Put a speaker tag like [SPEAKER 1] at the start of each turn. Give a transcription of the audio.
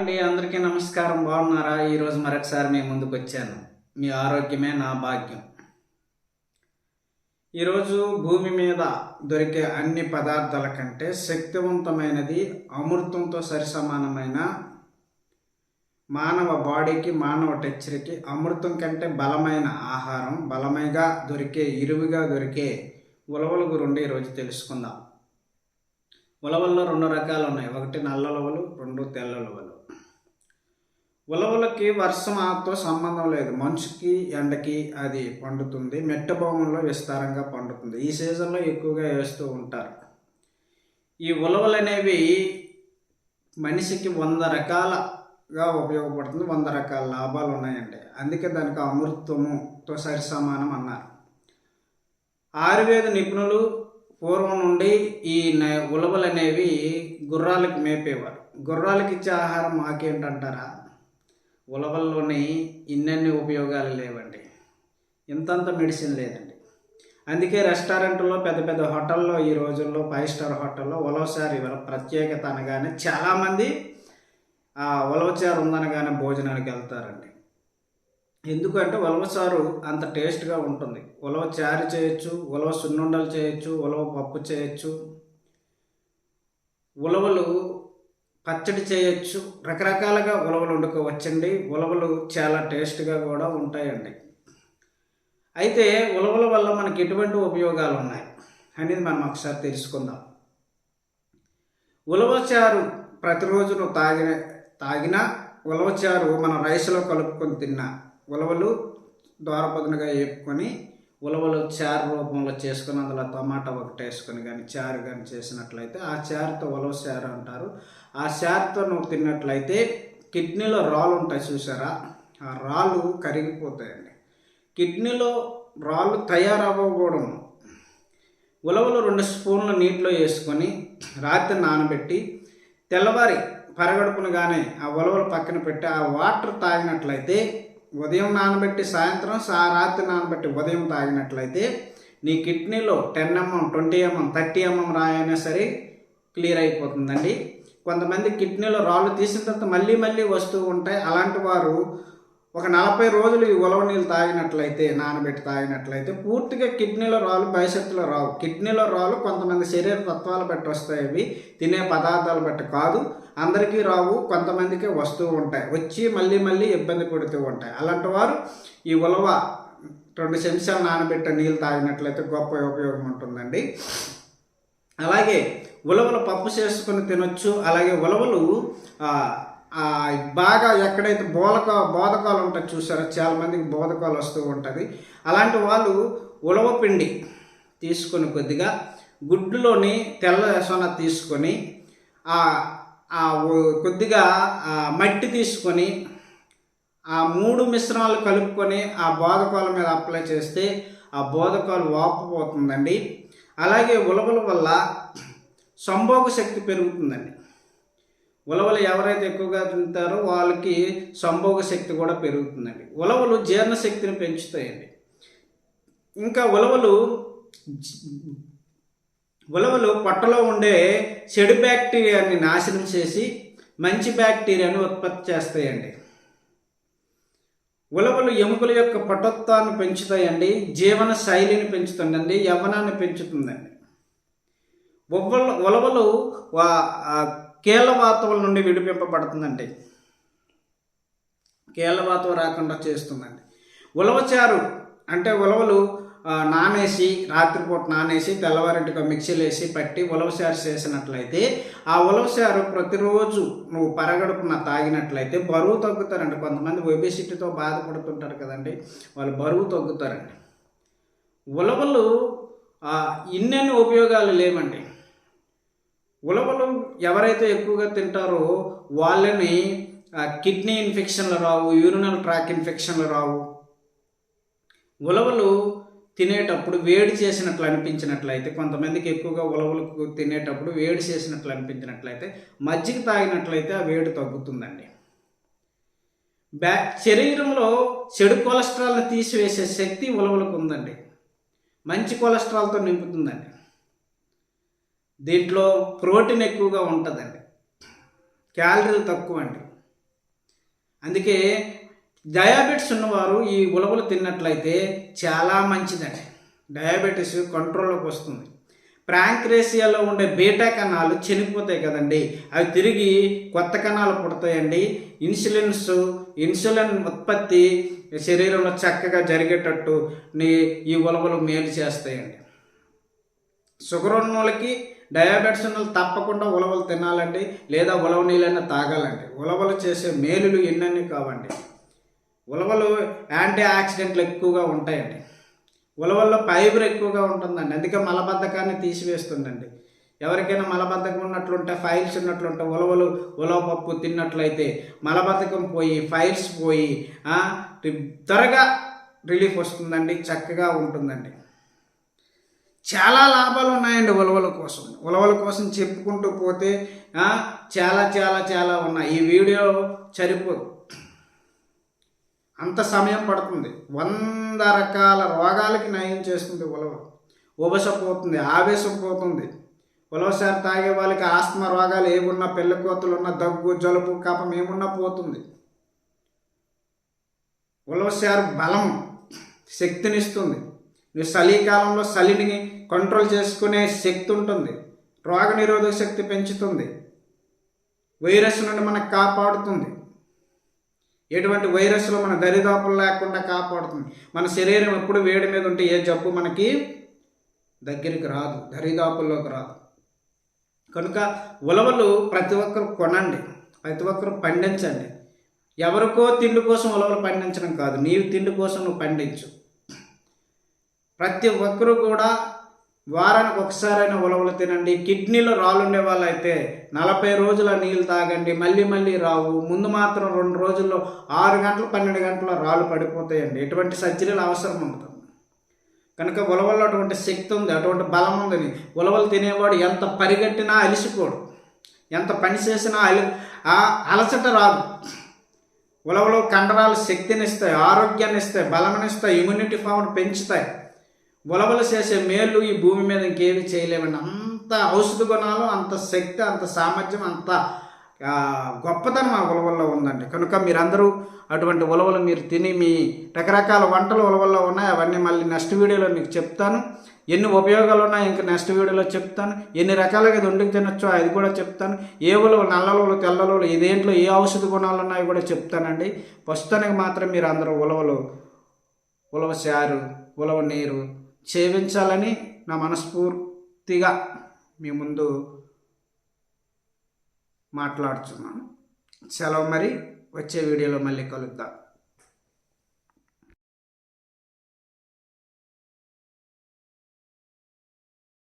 [SPEAKER 1] అండి అందరికీ నమస్కారం. బాగున్నారా? ఈరోజు మరొకసారి మీ ముందుకు వచ్చాను. మీ ఆరోగ్యమే నా భాగ్యం. ఈరోజు భూమి మీద దొరికే అన్ని పదార్థాల కంటే శక్తివంతమైనది అమృతంతో సరిసమానమైన మానవ బాడీకి మానవ టెక్చర్కి అమృతం కంటే బలమైన ఆహారం బలమైగా దొరికే ఇరువుగా దొరికే ఉలవల గురుండి ఈరోజు తెలుసుకుందాం. ఉలవల్లో రెండు రకాలు ఉన్నాయి. ఒకటి నల్ల ఉలవలు రెండు తెల్ల ఉలవలు. ఉలవలకి వర్షమాతో సంబంధం లేదు. మంచుకి ఎండకి అది పండుతుంది. మెట్ట భూముల్లో విస్తారంగా పండుతుంది. ఈ సీజన్లో ఎక్కువగా వేస్తూ ఉంటారు. ఈ ఉలవలు అనేవి మనిషికి వంద రకాలగా ఉపయోగపడుతుంది. వంద రకాల లాభాలు ఉన్నాయండి. అందుకే దానికి అమృతముతో సరిసమానం అన్నారు. ఆయుర్వేద నిపుణులు పూర్వం నుండి ఈ ఉలవలు అనేవి గుర్రాలకు మేపేవారు. గుర్రాలకు ఇచ్చే ఆహారం మాకేంటంటారా? ఉలవల్లోని ఇన్నన్ని ఉపయోగాలు లేవండి. ఇంతంత మెడిసిన్ లేదండి. అందుకే రెస్టారెంట్లో పెద్ద పెద్ద హోటల్లో ఈ రోజుల్లో ఫైవ్ స్టార్ హోటల్లో ఉలవచారు ఇవాళ ప్రత్యేకత అనగానే చాలామంది ఆ ఉలవచారు ఉందనగానే భోజనానికి వెళ్తారండి. ఎందుకంటే ఉలవచారు అంత టేస్ట్గా ఉంటుంది. ఉలవ చారు చేయొచ్చు ఉలవ సున్నుండలు చేయొచ్చు ఉలవ పప్పు చేయొచ్చు. ఉలవలు పచ్చడి చేయొచ్చు. రకరకాలుగా ఉలవలు వండుకోవచ్చండి. ఉలవలు చాలా టేస్ట్గా కూడా ఉంటాయండి. అయితే ఉలవల వల్ల మనకి ఎటువంటి ఉపయోగాలు ఉన్నాయి అనేది మనం ఒకసారి తెలుసుకుందాం. ఉలవచారు ప్రతిరోజు నువ్వు తాగిన తాగినా ఉలవచారు మన రైస్లో కలుపుకొని తిన్నా ఉలవలు దోరపదునుగా వేపుకొని ఉలవలు చారు రూపంలో చేసుకుని అందులో టమాటా ఒకటి వేసుకొని కానీ చారు కానీ చేసినట్లయితే ఆ చారుతో ఉలవ చారు అంటారు. ఆ చారుతో నువ్వు తిన్నట్లయితే కిడ్నీలో రాళ్ళు ఉంటాయి చూసారా? ఆ రాళ్ళు కరిగిపోతాయండి. కిడ్నీలో రాళ్ళు తయారవ్వకూడదు. ఉలవలు రెండు స్పూన్లు నీటిలో వేసుకొని రాత్రి నానబెట్టి తెల్లవారి పరగడుపునగానే ఆ ఉలవలు పక్కన పెట్టి ఆ వాటర్ తాగినట్లయితే ఉదయం నానబెట్టి సాయంత్రం సా రాత్రి నానబెట్టి ఉదయం తాగినట్లయితే నీ కిడ్నీలో ten mm twenty mm thirty mm రాయైనా సరే క్లియర్ అయిపోతుందండి. కొంతమంది కిడ్నీలో రాళ్ళు తీసిన తర్వాత మళ్ళీ మళ్ళీ వస్తూ ఉంటాయి. అలాంటి వారు ఒక నలభై రోజులు ఈ ఉలవ నీళ్ళు తాగినట్లయితే నానబెట్టి తాగినట్లయితే పూర్తిగా కిడ్నీలో రాళ్ళు భవిష్యత్తులో రావు. కిడ్నీలో రాళ్ళు కొంతమంది శరీర తత్వాలు బట్టి వస్తాయి అవి. తినే పదార్థాలు బట్టి కాదు. అందరికీ రావు కొంతమందికి వస్తూ ఉంటాయి. వచ్చి మళ్ళీ మళ్ళీ ఇబ్బంది పడుతూ ఉంటాయి. అలాంటి వారు ఈ ఉలవ రెండు చెంచాలు నానబెట్టే నీళ్ళు తాగినట్లయితే గొప్ప ఉపయోగం ఉంటుందండి. అలాగే ఉలవలు పప్పు చేసుకుని తినొచ్చు. అలాగే ఉలవలు బాగా ఎక్కడైతే బోధక బోధకాలు ఉంటాయి చూసారో చాలా మందికి బోధకాలు వస్తూ ఉంటుంది. అలాంటి వాళ్ళు ఉలవ పిండి తీసుకొని కొద్దిగా గుడ్డులోని తెల్ల సొన తీసుకొని ఆ కొద్దిగా మట్టి తీసుకొని ఆ మూడు మిశ్రమాలు కలుపుకొని ఆ బోధకాల మీద అప్లై చేస్తే ఆ బోధకాలు వాపుపోతుందండి. అలాగే ఉలవల వల్ల సంభోగ శక్తి పెరుగుతుందండి. ఉలవలు ఎవరైతే ఎక్కువగా తింటారో వాళ్ళకి సంభోగ శక్తి కూడా పెరుగుతుందండి. ఉలవలు జీర్ణశక్తిని పెంచుతాయండి. ఇంకా ఉలవలు ఉలవలు పొట్టలో ఉండే చెడు బ్యాక్టీరియాని నాశనం చేసి మంచి బ్యాక్టీరియాను ఉత్పత్తి చేస్తాయండి. ఉలవలు ఎముకల యొక్క పటత్వాన్ని పెంచుతాయండి జీవన శైలిని పెంచుతుందండి యవ్వనాన్ని పెంచుతుందండి. ఉవ్వల ఉలవలు వా- నుండి విడిపింపబడుతుందండి. కీళ్ళవాతం రాకుండా చేస్తుందండి. ఉలవచారు అంటే ఉలవలు నానేసి రాత్రిపూట నానేసి తెల్లవారింటిగా మిక్సీలు వేసి పట్టి ఉలవచారు చేసినట్లయితే ఆ ఉలవచారు ప్రతిరోజు నువ్వు పరగడుపున తాగినట్లయితే బరువు తగ్గుతారండి. కొంతమంది ఒబేసిటీతో బాధపడుతుంటారు కదండి. వాళ్ళు బరువు తగ్గుతారండి. ఉలవలు ఇన్నెన్ని ఉపయోగాలు లేవండి. ఉలవలు ఎవరైతే ఎక్కువగా తింటారో వాళ్ళని కిడ్నీ ఇన్ఫెక్షన్లు రావు యూరినల్ ట్రాక్ ఇన్ఫెక్షన్లు రావు. ఉలవలు తినేటప్పుడు వేడి చేసినట్లు అనిపించినట్లయితే కొంతమందికి ఎక్కువగా ఉలవలు తినేటప్పుడు వేడి చేసినట్లు అనిపించినట్లయితే మజ్జిగ తాగినట్లయితే ఆ వేడి తగ్గుతుందండి. బ్యా శరీరంలో చెడు కొలెస్ట్రాల్ని తీసివేసే శక్తి ఉలవలకు ఉందండి. మంచి కొలెస్ట్రాల్తో నింపుతుందండి. దీంట్లో ప్రోటీన్ ఎక్కువగా ఉంటుందండి. క్యాలరీలు తక్కువ అండి అందుకే డయాబెటిస్ ఉన్నవారు ఈ ఉలవలు తిన్నట్లయితే చాలా మంచిదండి. డయాబెటీస్ కంట్రోల్లోకి వస్తుంది. ప్రాంక్రేసియాలో ఉండే బీటా కణాలు చనిపోతాయి కదండి. అవి తిరిగి కొత్త కణాలు పుడతాయండి. ఇన్సులిన్స్ ఇన్సులిన్ ఉత్పత్తి శరీరంలో చక్కగా జరిగేటట్టు ఈ ఉలవలు మేలు చేస్తాయండి. షుగర్ ఉన్న వాళ్ళకి డయాబెటిస్ ఉన్న తప్పకుండా ఉలవలు తినాలండి లేదా ఉలవ నీళ్ళైనా తాగాలండి. ఉలవలు చేసే మేలులు ఎన్నన్నీ కావండి. ఉలవలు యాంటీ ఆక్సిడెంట్లు ఎక్కువగా ఉంటాయండి. ఉలవల్లో ఫైబర్ ఎక్కువగా ఉంటుందండి. అందుకే మలబద్ధకాన్ని తీసివేస్తుందండి. ఎవరికైనా మలబద్ధకం ఉన్నట్లుంటే ఫైల్స్ ఉన్నట్లుంటే ఉలవలు ఉలవ పప్పు తిన్నట్లయితే మలబద్ధకం పోయి ఫైల్స్ పోయి త్వరగా రిలీఫ్ వస్తుందండి చక్కగా ఉంటుందండి. చాలా లాభాలు ఉన్నాయండి ఉలవల కోసం. ఉలవల కోసం చెప్పుకుంటూ పోతే చాలా చాలా చాలా ఉన్నాయి. ఈ వీడియో సరిపోదు. అంత సమయం పడుతుంది. వంద రకాల రోగాలకి నయం చేస్తుంది ఉలవ. ఉబసపోతుంది ఆవేశం పోతుంది. ఉలవసారి తాగే వాళ్ళకి ఆస్తమా రోగాలు ఏమున్నా పెళ్ళికోతలు ఉన్న దగ్గు జలుబు కపం ఏమున్నా పోతుంది. ఉలవసారి బలం శక్తినిస్తుంది. నువ్వు చలికాలంలో చలిని కంట్రోల్ చేసుకునే శక్తి ఉంటుంది. రోగ నిరోధక శక్తి పెంచుతుంది. వైరస్ నుండి మనకు కాపాడుతుంది. ఎటువంటి వైరస్లు మన దరిదాపులు లేకుండా కాపాడుతుంది. మన శరీరం ఎప్పుడు వేడి మీద ఉంటే ఏ జబ్బు మనకి దగ్గరికి రాదు. దరిదాపుల్లోకి రాదు. కనుక ఉలవలు ప్రతి ఒక్కరు కొనండి. ప్రతి ఒక్కరు పండించండి. ఎవరికో తిండి కోసం ఉలవలు పండించడం కాదు. నీవు తిండి కోసం నువ్వు పండించు. ప్రతి ఒక్కరూ కూడా వారానికి ఒకసారైనా ఉలవలు తినండి. కిడ్నీలో రాళ్ళు వాళ్ళైతే నలభై రోజుల నీళ్ళు తాగండి. మళ్ళీ మళ్ళీ రావు. ముందు మాత్రం రెండు రోజుల్లో ఆరు గంటలు పన్నెండు గంటల రాళ్ళు పడిపోతాయండి. ఎటువంటి సర్జరీలు అవసరం ఉండదు. కనుక ఉలవల్లో అటువంటి శక్తి ఉంది అటువంటి బలం ఉందని ఉలవలు తినేవాడు ఎంత పరిగెట్టినా అలిసిపోడు. ఎంత పని చేసినా అలి ఆ అలసట రాదు. ఉలవలో కండరాలు శక్తిని ఇస్తాయి ఆరోగ్యాన్ని ఇస్తాయి బలమనిస్తాయి ఇమ్యూనిటీ పవర్ పెంచుతాయి. ఉలవలు చేసే మేలు ఈ భూమి మీద ఇంకేమి చేయలేమండి. అంత ఔషధ గుణాలు అంత శక్తి అంత సామర్థ్యం అంత గొప్పతనం ఆ ఉలవల్లో ఉందండి. కనుక మీరందరూ అటువంటి ఉలవలు మీరు తిని మీ రకరకాల వంటలు ఉలవల్లో ఉన్నాయి? అవన్నీ మళ్ళీ నెక్స్ట్ వీడియోలో మీకు చెప్తాను. ఎన్ని ఉపయోగాలు ఉన్నాయి ఇంకా నెక్స్ట్ వీడియోలో చెప్తాను. ఎన్ని రకాలుగా ఇది వండుకు తినొచ్చో అది కూడా చెప్తాను. ఏ ఉలవలు నల్లలు తెల్లలు ఇదేంట్లో ఏ ఔషధ గుణాలు ఉన్నాయో కూడా చెప్తానండి. ప్రస్తుతానికి మాత్రం మీరు అందరూ ఉలవలు ఉలవ చారు ఉలవ నీరు సేవించాలని నా మనస్ఫూర్తిగా మీ ముందు మాట్లాడుతున్నాను సెలవు మరి. వచ్చే వీడియోలో మళ్ళీ కలుద్దాం.